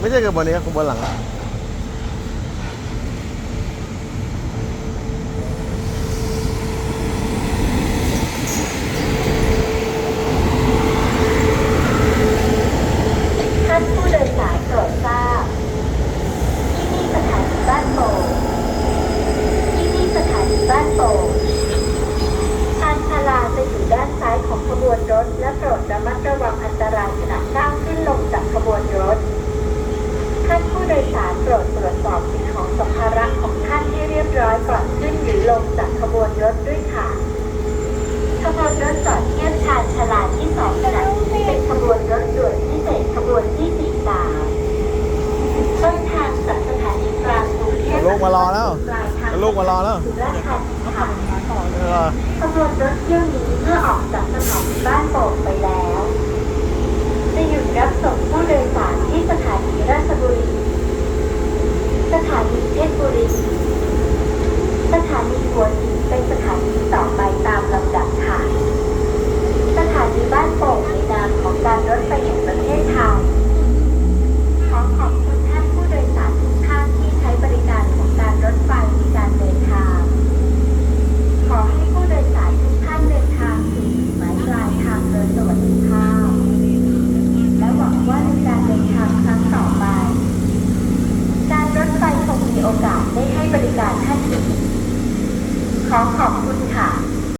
ไม่ใช่ขบวนนี้ครับขบวนหลังท่านผู้โดยสารโปรดทราบ ที่นี่สถานีบ้านโป่งที่นี่สถานีบ้านโป่งทางชาลาจะอยู่ด้านซ้ายของขบวนรถและโปรดระมัดระวังอันตรายขณะก้าวขึ้นลงจากขบวนรถ ท่านผู้โดยสา รโปรดตรวจสอบสิ่งของสัมภาระของท่านให้เรียบร้อยก่อนขึ้นหรือลงจากขบวนรถด้วยค่ะ ขบวนรถจอดเทียบชานชาลาที่สองขณะนี้เป็นขบวนรถด่วนพิเศษขบวนที่สี่สามต้นทางจากสถานีกลางกรุงเทพลูกมารอแล้วปลายทางลูกมารอแล้วสุราษฎร์ธานีค่ะเออขบวนรถเที่ยวนี้เมื่อออกจาก เพชรบุรี สถานีหัวหินเป็นสถานี บริการท่านขอขอบคุณค่ะ